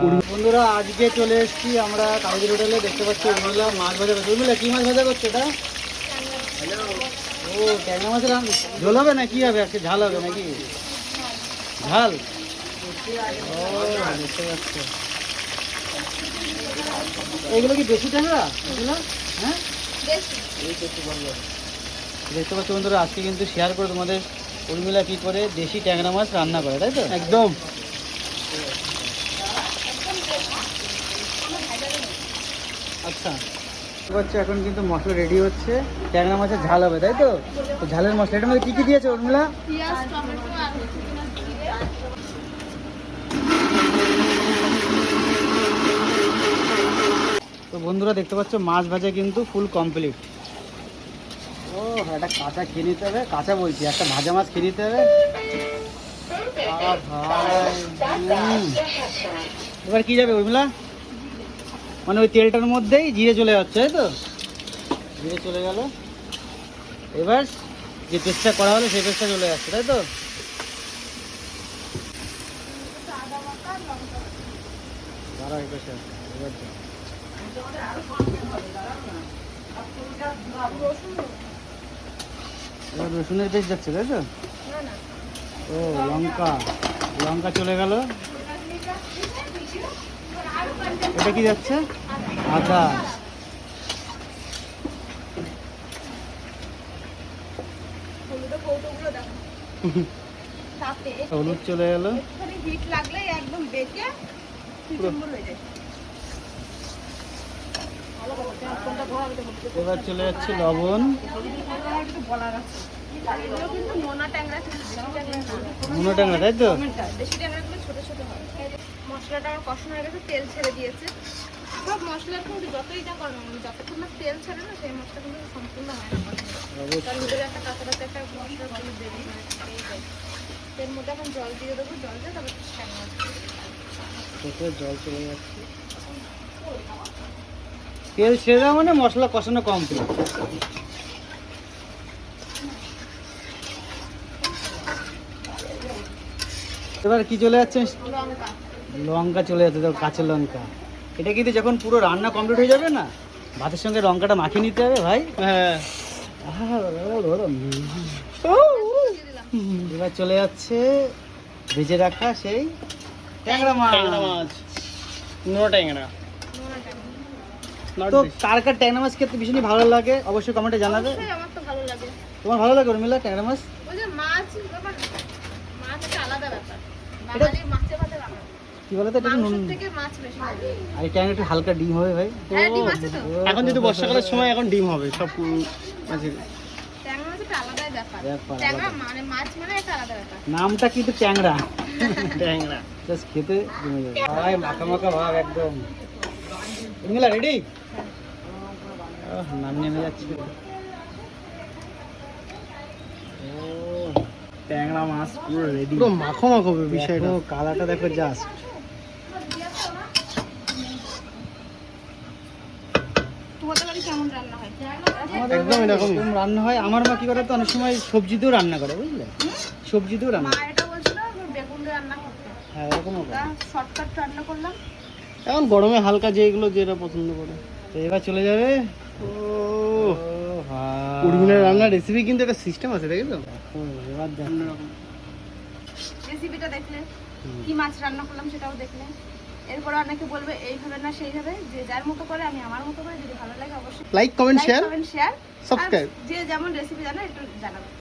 বন্ধুরা আজকে চলে এসেছি আমরা কাগজের হোটেলে দেখতে পাচ্ছি উর্মিলা মাছ ভাজা করছে। উর্মিলা কি মাছ ভাজা করছে এটা? ও ট্যাংরা মাছের ঝোল হবে না কি হবে? আজকে ঝাল হবে নাকি? ঝাল? এগুলো কি বেশি ট্যাংরা? এগুলো? হ্যাঁ? দেখতে পাচ্ছ বন্ধুরা আজকে কিন্তু শেয়ার করে তোমাদের উর্মিলা কি করে দেশি ট্যাংরা মাছ রান্না করে তাই তো? একদম। আচ্ছা। দেখতে পাচ্ছ এখন কিন্তু মশলা রেডি হচ্ছে। ট্যাংরা মাছের ঝাল হবে তাই তো? ঝালের মশলা এটার মধ্যে কী কী দিয়েছে উর্মিলা? হচ্ছে তো বন্ধুরা দেখতে পাচ্ছ মাছ ভাজা কিন্তু ফুল কমপ্লিট ও একটা কাঁচা খেয়ে নিতে হবে। কাঁচা বলছি একটা ভাজা মাছ খেয়ে নিতে হবে। এবার কি যাবে উর্মিলা? মানে ওই তেলটার মধ্যেই জিরে চলে যাচ্ছে, তাই তো? জিরে চলে গেল। এবার যে পেস্টটা করা হলো, সেই পেস্টটা চলে যাচ্ছে তাই তো। এবার রসুনের পেস্ট যাচ্ছে, তাই তো? ও, লঙ্কা। লঙ্কা চলে গেল। এটা কি যাচ্ছে? তাতে হলুদ চলে হিট লাগলে একদম এবার চলে যাচ্ছে লবণ। ট্যাংরা ট্যাংরা মুনো টাঙ্গা তাই তো দেশি ট্যাংরাগুলো ছোট ছোট হয় মশলাটা আমার কষানো হয়ে গেছে তেল ছেড়ে দিয়েছে। সব মশলা কিন্তু যতই যা করো যতক্ষণ না তেল ছেড়ে না সেই মশলা কিন্তু সম্পূর্ণ হয় না। তার ভিতরে একটা কাঁচা কাঁচা একটা মশলা বেরিয়ে যায় এর মধ্যে এখন জল দিয়ে দেবো। জল দিয়ে তারপর জল চলে যাচ্ছে। তেল ছেড়ে দেওয়া মানে মশলা কষানো কমপ্লিট এবার কি চলে যাচ্ছে? লঙ্কা লঙ্কা চলে যাচ্ছে দেখো কাঁচা লঙ্কা। এটা কিন্তু যখন পুরো রান্না কমপ্লিট হয়ে যাবে না ভাতের সঙ্গে লঙ্কাটা মাখিয়ে নিতে হবে ভাই। হ্যাঁ। এবার চলে যাচ্ছে ভেজে রাখা সেই ট্যাংরা মাছ। মাছ। নো ট্যাংরা নোনা ট্যাংরা। তো কার কার ট্যাংরা মাছ খেতে ভীষণই ভালো লাগে অবশ্যই কমেন্টে জানাবে। অবশ্যই আমার তো ভালো লাগে। তোমার ভালো লাগে উর্মিলা ট্যাংরা মাছ? ওই যে মাছ ব্যাপার মাছ একটা আলাদা ব্যাপার। কি বলো তো? এটা নুন। থেকে মাছ বেশি আর ট্যাংরা একটু হালকা ডিম হবে ভাই। হ্যাঁ ডিম আছে তো। এখন যেহেতু বর্ষাকালের সময় এখন ডিম হবে সব মাছের। মানে মাছ মানে নামটা কিন্তু ট্যাংরা। ট্যাংরা। জাস্ট খেতে জমে যাবে। ভাই মাখা মাখা ভাব একদম। উর্মিলা রেডি নাম নেমে যাচ্ছে। ও ট্যাংরা মাছ পুরো রেডি পুরো মাখো মাখো হবে বিষয়টা কালারটা দেখো জাস্ট তোমাদের বাড়ি কেমন রান্না হয় আমাদের একদম এরকম রান্না হয়। আমার মা কি করে তো অনেক সময় সবজি দিয়েও রান্না করে। বুঝলে সবজি দিয়েও রান্না হ্যাঁ এখন গরমে হালকা যেগুলো যেটা পছন্দ করে। তো এবার চলে যাবে। ও। রান্নার রেসিপি কিন্তু একটা সিস্টেম আছে দেখেছ? ও, এবার দেখো। রেসিপিটা দেখলে কি মাছ রান্না করলাম সেটাও দেখলে। এরপরে অনেকে বলবে এইভাবে না সেইভাবে? যে যার মতো করে আমি আমার মতো করে যদি ভালো লাগে অবশ্যই like comment share share Subscribe. যে যেমন রেসিপি জানে একটু জানাবে।